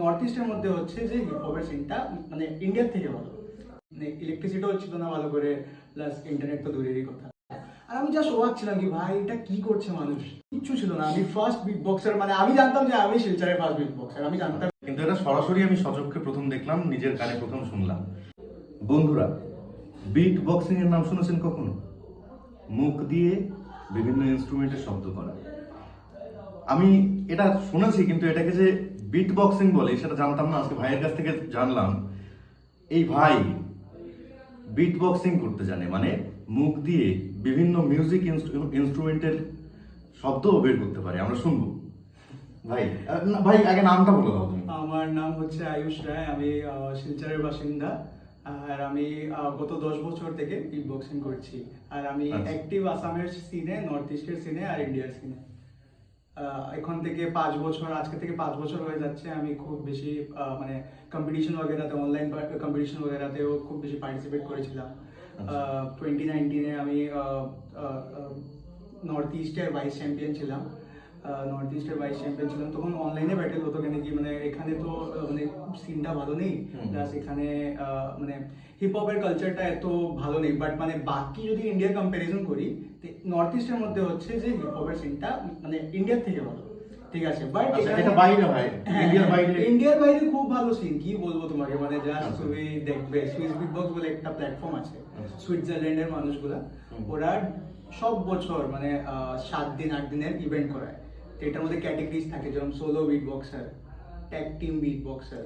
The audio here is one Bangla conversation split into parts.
নর্থ ইস্টের মধ্যে হচ্ছে যে হিপ হপের সিনটা মানে ইন্ডিয়ার থেকে ভালো মানে ইলেকট্রিসিটিও ছিল না ভালো করে প্লাস ইন্টারনেট তো দূরেরই কথা। আর আমি জাস্ট অবাক ছিলাম কি, ভাই, এটা কি করছে মানুষ? কিচ্ছু ছিল না। আমি ফার্স্ট বিগ বক্সার মানে আমি জানতাম যে আমি শিলচরের ফার্স্ট বিগ বক্সার আমি জানতাম। কিন্তু এটা সরাসরি আমি সচক্ষে প্রথম দেখলাম, নিজের কানে প্রথম শুনলাম। বন্ধুরা বিট বক্সিং এর নাম শুনেছেন কখনো? মুখ দিয়ে বিভিন্ন ইনস্ট্রুমেন্টের শব্দ করা। আমি এটা শুনেছি, কিন্তু এটাকে যে বিট বক্সিং বলে সেটা জানতাম না আজকে ভাইয়ের কাছ থেকে জানলাম। এই ভাই বিট বক্সিং করতে জানে মানে মুখ দিয়ে বিভিন্ন মিউজিক ইনস্ট্রুমেন্টের শব্দ বের করতে পারে আমরা শুনব। ভাই ভাই আগে নামটা বলে দাও তুমি। আমার নাম হচ্ছে আয়ুষ রায় আমি শিলচরের বাসিন্দা আর আমি গত দশ বছর থেকে কিক বক্সিং করছি। আর আমি আচ্ছা। অ্যাক্টিভ আসামের সিনে নর্থ ইস্টের সিনে আর ইন্ডিয়ার সিনে এখন থেকে পাঁচ বছর আজকে থেকে পাঁচ বছর হয়ে যাচ্ছে। আমি খুব বেশি মানে কম্পিটিশন ওগেরাতে অনলাইন কম্পিটিশন ওগেরাতেও খুব বেশি পার্টিসিপেট করেছিলাম। আচ্ছা। টোয়েন্টি নাইনটিনে আমি নর্থ ইস্টের ভাইস চ্যাম্পিয়ন ছিলাম। নর্থ ইস্টের ভাইস চ্যাম্পিয়ন ছিলাম তখন অনলাইনে ব্যাটেল হতো কেন কি মানে এখানে তো মানে সিনটা ভালো নেই প্লাস এখানে মানে হিপ হপের কালচারটা এত ভালো নেই বাট মানে বাকি যদি ইন্ডিয়ার কম্প্যারিজন করি নর্থ ইস্টের মধ্যে হচ্ছে যে হিপ হপের সিনটা মানে ইন্ডিয়ার থেকে ভালো ঠিক আছে? বাট আচ্ছা এটা বাইরে হয় ইন্ডিয়ার বাইরে। ইন্ডিয়ার বাইরে খুব ভালো সিন কি বলব তোমাকে? মানে জাস্ট আচ্ছা। তুমি দেখবে সুইস বিগ বক্স বলে একটা প্ল্যাটফর্ম আছে আচ্ছা। সুইজারল্যান্ডের মানুষগুলা ওরা সব বছর মানে সাত দিন আট দিনের ইভেন্ট করায়। তো এটার মধ্যে ক্যাটেগরিজ থাকে যেমন solo beat boxer tag team beat boxer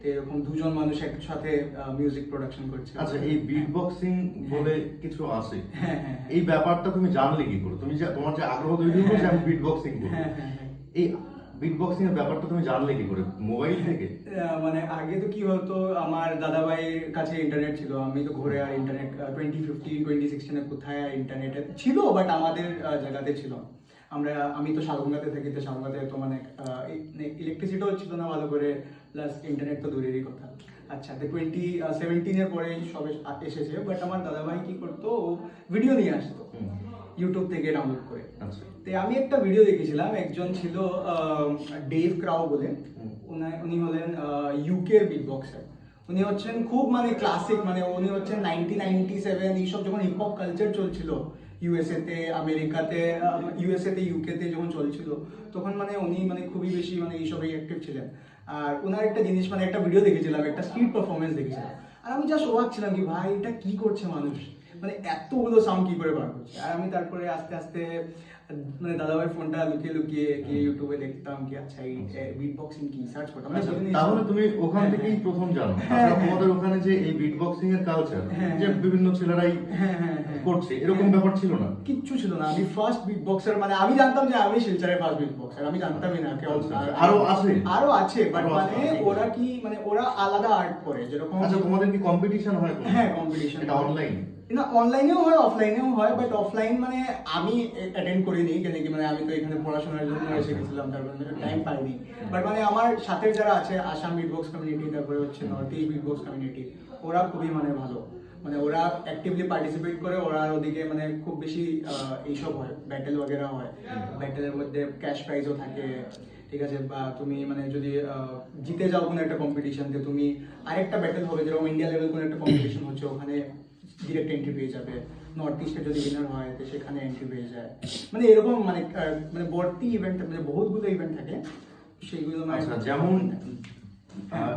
তো এরকম দুজন মানুষ একসাথে মিউজিক প্রোডাকশন করছে। আচ্ছা এই বিট বক্সিং বলে কিছু আছে। হ্যাঁ হ্যাঁ এই ব্যাপারটা তুমি জানলে কি করে? তুমি যে তোমার যে আগ্রহ তৈরি হলো যে আমি বিট বক্সিং করব। হ্যাঁ হ্যাঁ হ্যাঁ। এই বিট বক্সিং এর ব্যাপারটা তুমি জানলে কি করে? মোবাইল থেকে? মানে আগে তো কি হতো আমার দাদাভাইয়ের কাছে ইন্টারনেট ছিল। আমি তো ঘুরে আর ইন্টারনেট টোয়েন্টি ফিফটিন টোয়েন্টি সিক্সটিনে কোথায় ইন্টারনেটে ছিল বাট আমাদের জায়গাতে ছিল। না। আমরা আমি তো শালগঙ্গাতে থাকি তো শালগঙ্গাতে তো মানে ইলেকট্রিসিটিও ছিল না ভালো করে প্লাস ইন্টারনেট তো দূরেরই কথা। আচ্ছা তো টোয়েন্টি সেভেন্টিনের পরে সবে এসেছে বাট আমার দাদাভাই কি করতো ভিডিও নিয়ে আসতো ইউটিউব থেকে ডাউনলোড করে। আচ্ছা। তো আমি একটা ভিডিও দেখেছিলাম একজন ছিল ডেভ ক্রাউ বলে উনি- উনি হলেন ইউকের বিগ বক্সার উনি হচ্ছেন খুব মানে ক্লাসিক মানে উনি হচ্ছেন নাইনটিন নাইনটি সেভেন এইসব যখন হিপ হপ কালচার চলছিল ইউএসএ তে আমেরিকাতে ইউএসএতে ইউকেতে যখন চলছিল, তখন মানে উনি মানে খুবই বেশি মানে এইসবে অ্যাক্টিভ ছিলেন। আর ওনার একটা জিনিস মানে একটা ভিডিও দেখেছিলাম, একটা স্ট্রিট পারফরমেন্স দেখেছিলাম। আর আমি জাস্ট অবাক ছিলাম কি ভাই, এটা কি করছে মানুষ? মানে এতগুলো সাউন্ড কি করে বার করছে আর আমি তারপরে আস্তে আস্তে মানে দাদাভাই ফোনটা লুকিয়ে লুকিয়ে গিয়ে ইউটিউবে দেখতাম কি আচ্ছা এই বিট বক্সিং কি সার্চ করতাম মানে আচ্ছা, তাহলে তুমি ওখান হ্যাঁ, থেকেই হ্যাঁ। প্রথম জানো হ্যাঁ। তোমাদের ওখানে যে এই বিট বক্সিং এর কালচার যে। বিভিন্ন ছেলেরাই করছে এরকম। ব্যাপার ছিল না কিচ্ছু ছিল না আমি ফার্স্ট বিট বক্সার মানে আমি জানতাম যে আমি শিলচরের ফার্স্ট বিট বক্সার আমি জানতামই না কেউ আচ্ছা, আচ্ছা। আরও আছে? আরও আছে বাট মানে আচ্ছা। ওরা কি মানে ওরা আলাদা আর্ট করে যেরকম আচ্ছা তোমাদের কি কম্পিটিশন হয় হ্যাঁ কম্পিটিশন এটা অনলাইন না অনলাইনেও হয় অফলাইনেও হয় বাট অফলাইন মানে আমি অ্যাটেন্ড করিনি কেন কি মানে আমি তো এখানে পড়াশোনার জন্য এসে গেছিলাম তারপর টাইম পাইনি বাট মানে আমার সাথে যারা আছে আসাম বিটবক্স কমিউনিটি তারপরে হচ্ছে নর্থ ইস্ট বিটবক্স কমিউনিটি ওরা খুবই মানে ভালো মানে ওরা অ্যাক্টিভলি পার্টিসিপেট করে ওরা আর ওদিকে মানে খুব বেশি আহ, এইসব হয় ব্যাটেল वगैरह হয় ব্যাটেলের মধ্যে ক্যাশ প্রাইজও থাকে ঠিক আছে বা তুমি মানে যদি আহ, জিতে যাও কোনো একটা কম্পিটিশনতে তুমি আরেকটা ব্যাটেল হবে যেরকম ইন্ডিয়া লেভেল কোনো একটা কম্পিটিশন হচ্ছে ওখানে ডিরেক্ট এন্ট্রি পেয়ে যাবে নর্থ ইস্টে যদি উইনার হয় তো সেখানে এন্ট্রি পেয়ে যায়। মানে এরকম মানে মানে ভর্তি ইভেন্ট মানে বহুতগুলো ইভেন্ট থাকে। সেইগুলো মানে আচ্ছা যেমন আহ,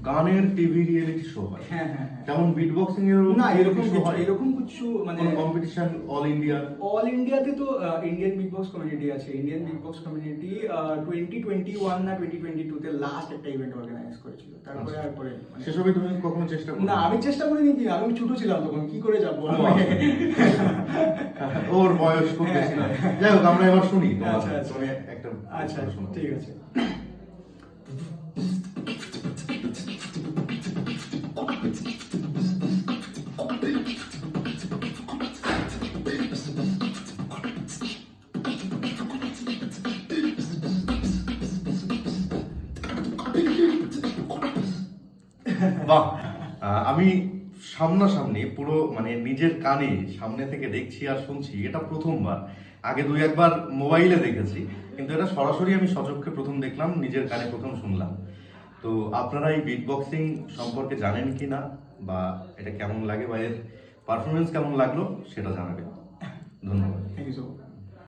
গানের টিভি রিয়েলিটি শো হয়। হ্যাঁ হ্যাঁ হ্যাঁ। যেমন বিট বক্সিং এর না এরকম এরকম কিছু মানে কম্পিটিশন অল ইন্ডিয়া অল ইন্ডিয়াতে তো ইন্ডিয়ান বিগ বক্স কমিউনিটি আছে। Indian big box community twenty twenty one না টোয়েন্টি টোয়েন্টি টুতে লাস্ট একটা ইভেন্ট অর্গানাইজ করেছিল। তারপরে আর পরে মানে- সেসবে তুমি কখনো চেষ্টা করো না আমি চেষ্টা করিনি কি? আমি ছোট ছিলাম তখন কি করে যাব আমি? ওর বয়স খুব বেশি না। যাই হোক আমরা এবার শুনি। আচ্ছা, আচ্ছা। আচ্ছা ঠিক আছে। বাহ। আমি সামনাসামনি পুরো মানে নিজের কানে সামনে থেকে দেখছি আর শুনছি, এটা প্রথমবার। আগে দুই একবার মোবাইলে দেখেছি, কিন্তু এটা সরাসরি আমি সচক্ষে প্রথম দেখলাম, নিজের কানে প্রথম শুনলাম। তো আপনারা এই বিট বক্সিং সম্পর্কে জানেন কি না, বা এটা কেমন লাগে, বা এর পারফরমেন্স কেমন লাগল, সেটা জানাবেন। ধন্যবাদ। Thank you so much